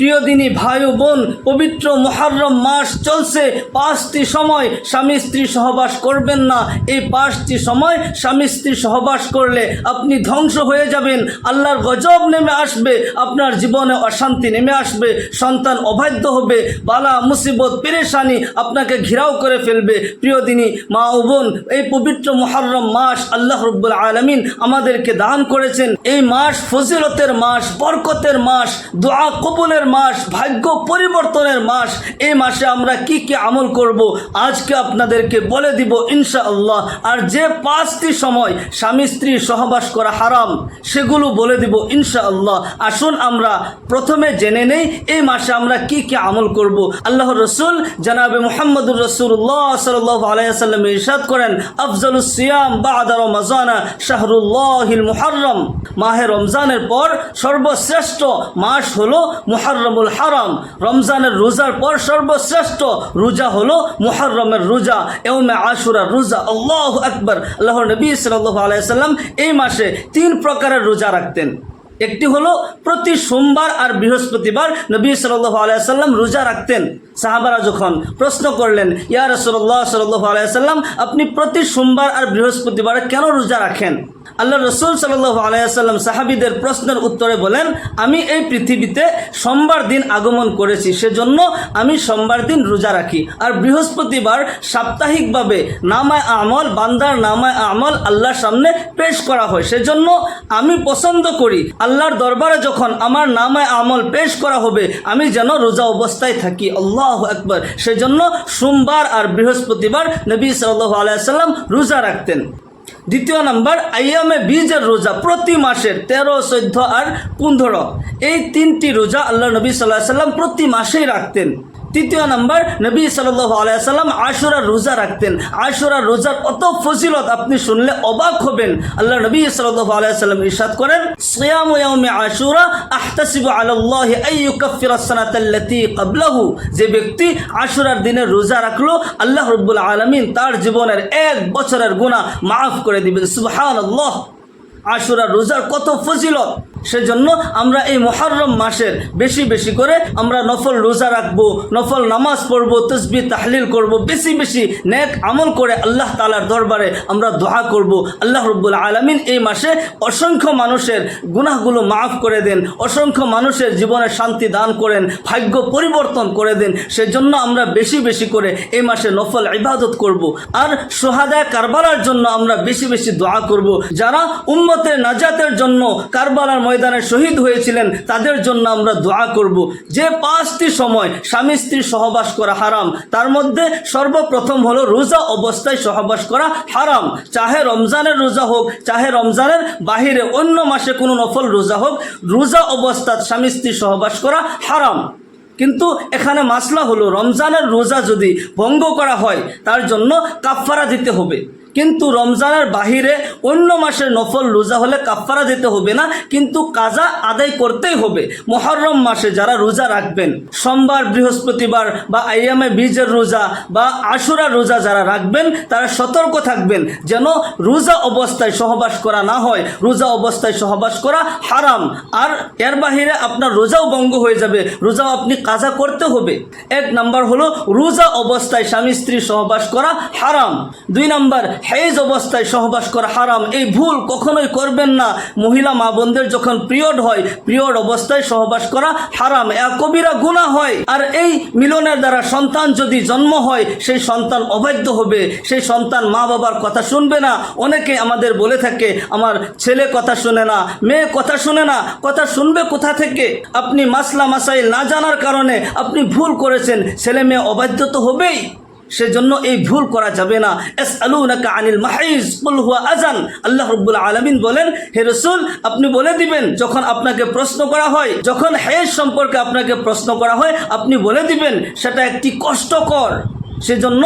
প্রিয় দিনী ভাই ও বোন, পবিত্র মহারম মাস চলছে। পাঁচটি সময় স্বামী স্ত্রী সহবাস করবেন না। এই পাঁচটি সময় স্বামী স্ত্রী সহবাস করলে আপনি ধ্বংস হয়ে যাবেন। আল্লাহর গজব নেমে আসবে, আপনার জীবনে অশান্তি নেমে আসবে, সন্তান অবাধ্য হবে, বালা, মুসিবত, পেরেশানি আপনাকে ঘেরাও করে ফেলবে। প্রিয় দিনী মা ও বোন, এই পবিত্র মহারম মাস আল্লাহ রব্বুল আলমিন আমাদেরকে দান করেছেন। এই মাস ফজিলতের মাস, বরকতের মাস, দোয়া কবুলের মাস, ভাগ্য পরিবর্তনের মাস। এই মাসে আমরা কি কি আমল করব? আজকে আপনাদেরকে বলে দিব ইনশা আল্লাহ আর যে পাঁচটি সময় স্বামী স্ত্রী সহবাস করা হারাম, সেগুলো বলে দিব ইনশা আল্লাহ আসুন আমরা প্রথমে জেনে নেই এই মাসে আমরা কি কি আমল করব। আল্লাহ রসুল জানাবে মোহাম্মদুর রসুল্লাহ সাল্লাহ আলাইসাল্লাম ইরশাদ করেন, আফজলুস সিয়াম বাদা রমাজানা শাহরুল্লাহিল মুহাররম। মাহে রমজানের পর সর্বশ্রেষ্ঠ মাস হলো মুহাররমুল হারাম। রমজানের রোজার পর সর্বশ্রেষ্ঠ রোজা হলো মোহরমের রোজা এওমে আশুরার রোজা। আল্লাহ আকবর। আল্লাহ নবী সাল্লাহ আলাইসাল্লাম এই মাসে তিন প্রকারের রোজা রাখতেন। একটি হলো প্রতি সোমবার আর বৃহস্পতিবার নবী সাল্লাহ আলাইসাল্লাম রোজা রাখতেন। সাহাবারা যখন প্রশ্ন করলেন, ইয়া রসল্লাহ সাল্লাহ আলাইসাল্লাম আপনি প্রতি সোমবার আর বৃহস্পতিবার কেন রোজা রাখেন? আল্লাহ রসুল সাল্লাহ আলাইসাল্লাম সাহাবিদের প্রশ্নের উত্তরে বলেন, আমি এই পৃথিবীতে সোমবার দিন আগমন করেছি, সেজন্য আমি সোমবার দিন রোজা রাখি। আর বৃহস্পতিবার সাপ্তাহিকভাবে নামায় আমল, বান্দার নামায় আমল আল্লাহর সামনে পেশ করা হয়, সেজন্য আমি পছন্দ করি আল্লাহর দরবারে যখন আমার নামে আমল পেশ করা হবে, আমি যেন রোজা অবস্থায় থাকি। আল্লাহ একবার সেই জন্য সোমবার আর বৃহস্পতিবার নবী সাল্লাহ আলাইসাল্লাম রোজা রাখতেন। দ্বিতীয় নাম্বার, আইয়ামে বীজের রোজা প্রতি মাসের তেরো, চোদ্দ আর পনেরো। এই তিনটি রোজা আল্লাহ নবী সাল্লাহ সাল্লাম প্রতি মাসেই রাখতেন। তৃতীয় নাম্বার, নবী সাল্লাহ আলাইসাল্লাম আশুরার রোজা রাখতেন। আশুরার রোজার অত ফজিলত আপনি শুনলে অবাক হবেন। আল্লাহ নবী সাল্লাহ ইরশাদ করেন আশুরা আহতাসিবু আইয়ুকাফির সানাতাল্লাতি যে ব্যক্তি আশুরার দিনে রোজা রাখল, আল্লাহ রব্বুল আলামিন তার জীবনের এক বছরের গুনাহ মাফ করে দিবেন। সুবহানাল্লাহ। আশুরা রোজার কত ফজিলত? সেজন্য আমরা এই মহরম মাসের বেশি বেশি করে আমরা নফল রোজা রাখব, নফল নামাজ পড়ব তসবি তাহলিল করব, বেশি বেশি নেক আমল করে আল্লাহ তালার দরবারে আমরা দোহা করব। আল্লাহ রব্বুল আলমিন এই মাসে অসংখ্য মানুষের গুনাহগুলো মাফ করে দেন, অসংখ্য মানুষের জীবনে শান্তি দান করেন, ভাগ্য পরিবর্তন করে দেন। সেজন্য আমরা বেশি বেশি করে এই মাসে নফল ইবাদত করব। আর সোহাদায় কারবালার জন্য আমরা বেশি বেশি দোয়া করব। যারা উম্মতের নাজাতের জন্য কারবালার ময়দানে শহীদ হয়েছিলেন, তাদের জন্য আমরা দোয়া করব। যে পাঁচটি সময় স্বামী স্ত্রী সহবাস করা হারাম, তার মধ্যে সর্বপ্রথম হলো রোজা অবস্থায় সহবাস করা হারাম। চাহে রমজানের রোজা হোক, চাহে রমজানের বাহিরে অন্য মাসে কোনো নফল রোজা হোক, রোজা অবস্থাত স্বামী স্ত্রী সহবাস করা হারাম। কিন্তু এখানে মাসলা হলো রমজানের রোজা যদি ভঙ্গ করা হয়, তার জন্য কাফফারা দিতে হবে। কিন্তু রমজানের বাহিরে অন্য মাসের নফল রোজা হলে কাফফারা দিতে হবে না, কিন্তু কাজা আদায় করতেই হবে। মহরম মাসে যারা রোজা রাখবেন, সোমবার, বৃহস্পতিবার বা আইয়ামে বীজের রোজা বা আশুরা রোজা যারা রাখবেন, তারা সতর্ক থাকবেন যেন রোজা অবস্থায় সহবাস করা না হয়। রোজা অবস্থায় সহবাস করা হারাম। আর এর বাহিরে আপনার রোজাও ভঙ্গ হয়ে যাবে, রোজাও আপনি কাজা করতে হবে। এক নাম্বার হলো, রোজা অবস্থায় স্বামী স্ত্রী সহবাস করা হারাম। দুই নাম্বার হেজ অবস্থায় সহবাস করা হারাম। এই ভুল কখনোই করবেন না। মহিলা, মা বোনদের যখন পিরিয়ড হয়, পিরিয়ড অবস্থায় সহবাস করা হারাম। কবিরা গুণা হয়। আর এই মিলনের দ্বারা সন্তান যদি জন্ম হয়, সেই সন্তান অবাধ্য হবে। সেই সন্তান মা বাবার কথা শুনবে না। অনেকে আমাদের বলে থাকে, আমার ছেলে কথা শুনে না, মেয়ে কথা শুনে না, কথা শুনবে কোথা থেকে? আপনি মাসলা মাসাইল না জানার কারণে আপনি ভুল করেছেন। ছেলে মেয়ে অবাধ্য তো হবেই। সেজন্য এই ভুল করা যাবে না। এস আলু আলুনাকা আনিল মাহিজ হুয়া আজান আল্লাহ রব্বুল আলমিন বলেন, হে রসুল, আপনি বলে দিবেন, যখন আপনাকে প্রশ্ন করা হয়, যখন হে সম্পর্কে আপনাকে প্রশ্ন করা হয়, আপনি বলে দিবেন, সেটা একটি কষ্টকর। সেজন্য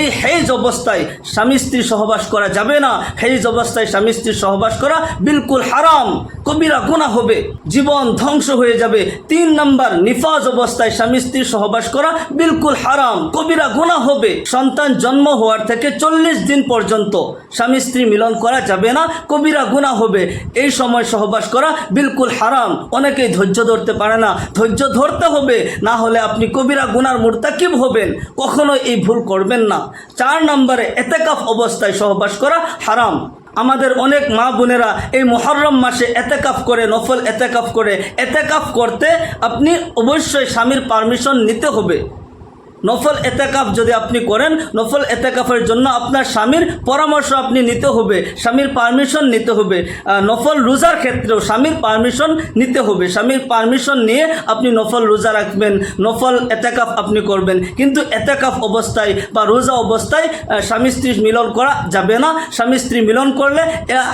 এই হেজ অবস্থায় স্বামী স্ত্রী সহবাস করা যাবে না। হেজ অবস্থায় স্বামী স্ত্রী সহবাস করা বিলকুল হারাম। কবিরা গুণা হবে, জীবন ধ্বংস হয়ে যাবে। তিন নম্বর, নিফাজ অবস্থায় স্বামী স্ত্রী সহবাস করা বিলকুল হারাম। কবিরা গুণা হবে, সন্তান জন্ম হওয়ার থেকে চল্লিশ দিন পর্যন্ত স্বামী স্ত্রী মিলন করা যাবে না। কবিরা গুণা হবে, এই সময় সহবাস করা বিলকুল হারাম। অনেকেই ধৈর্য ধরতে পারে না। ধৈর্য ধরতে হবে, না হলে আপনি কবিরা গুনার মুরতাকিব হবেন। কখনো এই ভুল করবেন না। চার নম্বরে এতেকাফ অবস্থায় সহবাস করা হারাম। আমাদের অনেক মা বোনেরা এই মহরম মাসে এতেকাফ করে, নফল এতেকাফ করে, এতেকাফ করতে আপনি অবশ্যই স্বামীর পারমিশন নিতে হবে। নফল এতেকাফ যদি আপনি করেন, নফল এতেকাফের জন্য আপনার স্বামীর পরামর্শ আপনি নিতে হবে, স্বামীর পারমিশন নিতে হবে। নফল রোজার ক্ষেত্রেও স্বামীর পারমিশন নিতে হবে। স্বামীর পারমিশন নিয়ে আপনি নফল রোজা রাখবেন, নফল এতেকাফ আপনি করবেন। কিন্তু এতেকাফ অবস্থায় বা রোজা অবস্থায় স্বামী স্ত্রী মিলন করা যাবে না। স্বামী স্ত্রী মিলন করলে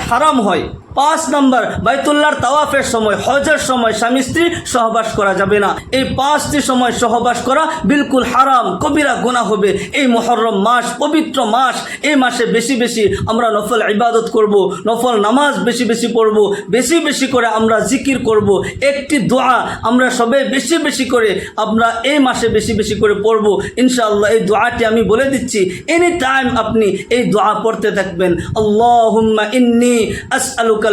হারাম হয়। পাঁচ নম্বর, বাইতুল্লাহর তাওয়াফের সময়, হজের সময় স্বামী স্ত্রী সহবাস করা যাবে না। এই পাঁচটি সময় সহবাস করা বিলকুল হারাম, কবিরা গুণা হবে। এই মহরম মাস, পবিত্র মাস, এই মাসে বেশি বেশি আমরা নফল ইবাদত করব, নফল নামাজ বেশি বেশি পড়ব, বেশি বেশি করে আমরা জিকির করব। একটি দোয়া আমরা সবে বেশি বেশি করে আমরা এই মাসে বেশি বেশি করে পড়ব। ইনশাআল্লাহ এই দোয়াটি আমি বলে দিচ্ছি এনি টাইম আপনি এই দোয়া পড়তে থাকবেন। আল্লাহুম্মা ইন্নি আসআলুকাল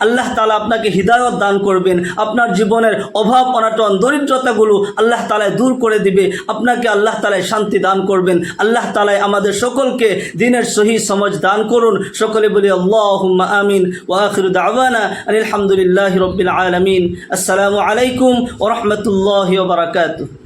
আল্লাহ আপনাকে হিদায়াত দান করবেন। আপনার জীবনের অভাব, অনাটন, দরিদ্রতাগুলো আল্লাহ তাআলা দূর করে দিবে। আপনাকে আল্লাহ তালায় শান্তি দান করবেন। আল্লাহ তাআলা আমাদের সকলকে দিনের সহি সমাজ দান করুন। সকলে বলি আল্লাহুম্মা আমিন। ওয়া দাওয়ানা আলহামদুলিল্লাহি রবিল আলমিন। আসসালামু আলাইকুম ওরহমতুল্লাহ বারাকাতুহু।